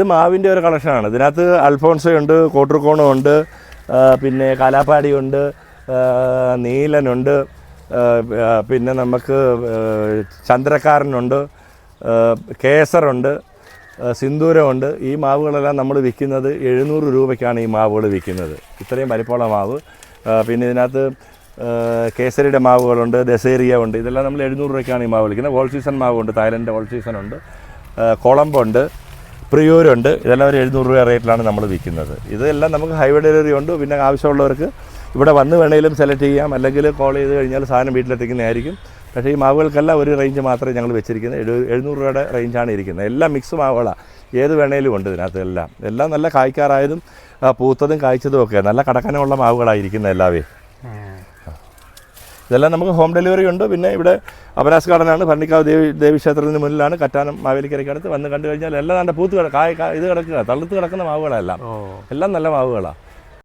ഇത് മാവിന്റെ ഒരു കളക്ഷനാണ് ഇതിനകത്ത് അൽഫോൺസയുണ്ട് ഉണ്ട് കോട്ടർക്കോണം ഉണ്ട് പിന്നെ കലാപാടിയുണ്ട് നീലനുണ്ട് പിന്നെ നമുക്ക് ചന്ദ്രക്കാരനുണ്ട് കേസറുണ്ട് സിന്ദൂരമുണ്ട് ഈ മാവുകളെല്ലാം നമ്മൾ വിൽക്കുന്നത് എഴുന്നൂറ് രൂപയ്ക്കാണ് ഈ മാവുകൾ വിൽക്കുന്നത്. ഇത്രയും വലിപ്പമുള്ള മാവ്. പിന്നെ ഇതിനകത്ത് കേസരിയുടെ മാവുകളുണ്ട് ദസേറിയ ഉണ്ട്. ഇതെല്ലാം നമ്മൾ എഴുന്നൂറ് രൂപയ്ക്കാണ് ഈ മാവ് വിൽക്കുന്നത്. വോൾ സീസൺ മാവുണ്ട് തായ്ലൻഡ് വോൾ സീസൺ ഉണ്ട് കൊളമ്പുണ്ട് പ്രിയൂരുണ്ട്. ഇതെല്ലാം ഒരു എഴുന്നൂറ് രൂപ റേറ്റിലാണ് നമ്മൾ വിൽക്കുന്നത്. ഇതെല്ലാം നമുക്ക് ഹൈവേ ഡെലിവറി ഉണ്ട്. പിന്നെ ആവശ്യമുള്ളവർക്ക് ഇവിടെ വന്ന് വേണമെങ്കിലും സെലക്ട് ചെയ്യാം. അല്ലെങ്കിൽ കോൾ ചെയ്ത് കഴിഞ്ഞാൽ സാധനം വീട്ടിലെത്തിക്കുന്നതായിരിക്കും. പക്ഷേ ഈ മാവുകൾക്കെല്ലാം ഒരു റേഞ്ച് മാത്രമേ ഞങ്ങൾ വെച്ചിരിക്കുന്നത്. എഴു എഴുന്നൂറ് രൂപയുടെ റേഞ്ചാണ് ഇരിക്കുന്നത്. എല്ലാം മിക്സ് മാവുകളാണ് ഏത് വേണേലും ഉണ്ട് ഇതിനകത്ത് എല്ലാം. എല്ലാം നല്ല കായ്ക്കാറായതും പൂത്തതും കായ്ച്ചതും ഒക്കെ. നല്ല കടക്കനമുള്ള മാവുകളായിരിക്കുന്നത് എല്ലാവേ. ഇതെല്ലാം നമുക്ക് ഹോം ഡെലിവറി ഉണ്ട്. പിന്നെ ഇവിടെ അപരാസ് ഗാർഡനാണ്. ഭരണിക്കാവ് ദേവി ദേവി ക്ഷേത്രത്തിന് മുന്നിലാണ് കറ്റാനം മാവേലിക്കരയ്ക്കടുത്ത് വന്ന് കണ്ടു കഴിഞ്ഞാൽ എല്ലാം നല്ല പൂത്ത് കിടക്കുക കായ് ഇത് കിടക്കുക തളുത്ത് കിടക്കുന്ന മാവുകളെല്ലാം. എല്ലാം നല്ല മാവുകളാണ്